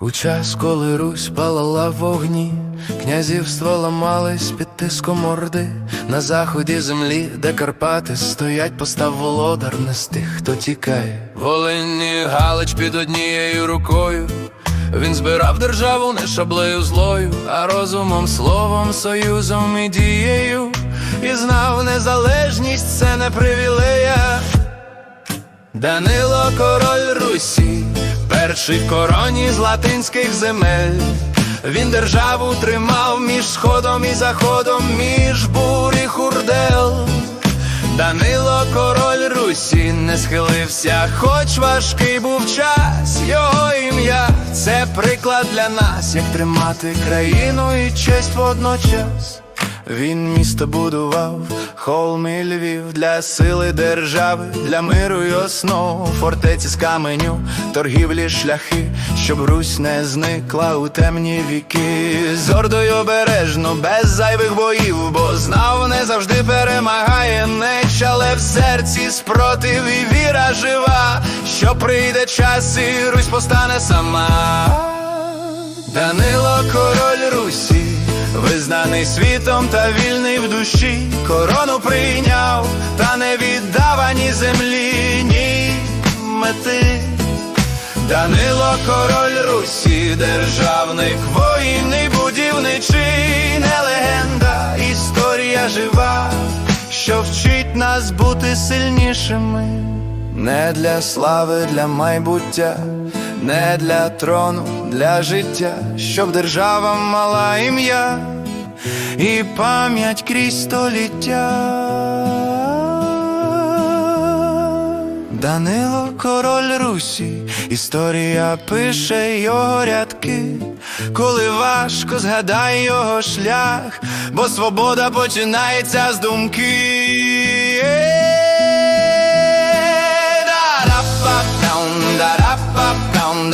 У час, коли Русь палала в вогні, князівство ламалось під тиском орди, на заході землі, де Карпати стоять, постав володар не з тих, хто тікає. Волинні Галич під однією рукою. Він збирав державу не шаблею злою, а розумом, словом, союзом і дією і знав незалежність це не привілея. Данило король Русі, перший короні з латинських земель. Він державу тримав між сходом і заходом, між бур хурдел. Данило король Русі не схилився, хоч важкий був час, його ім'я це приклад для нас, як тримати країну і честь водночас. Він місто будував, холм і Львів для сили держави, для миру й основ, фортеці з каменю, торгівлі шляхи, щоб Русь не зникла у темні віки. З ордою обережно, без зайвих боїв, бо знав, не завжди перемагає меч, але в серці спротив і віра жива, що прийде час, і Русь постане сама. Данило король визнаний світом та вільний в душі, корону прийняв, та не віддав ані землі, ні мети. Данило король Русі, державник, воїн і будівничий, не легенда, історія жива, що вчить нас бути сильнішими. Не для слави, для майбуття, не для трону, для життя, щоб держава мала ім'я і пам'ять крізь століття, Данило король Русі, історія пише його рядки, коли важко згадай його шлях, бо свобода починається з думки. Да-ра-па-пам,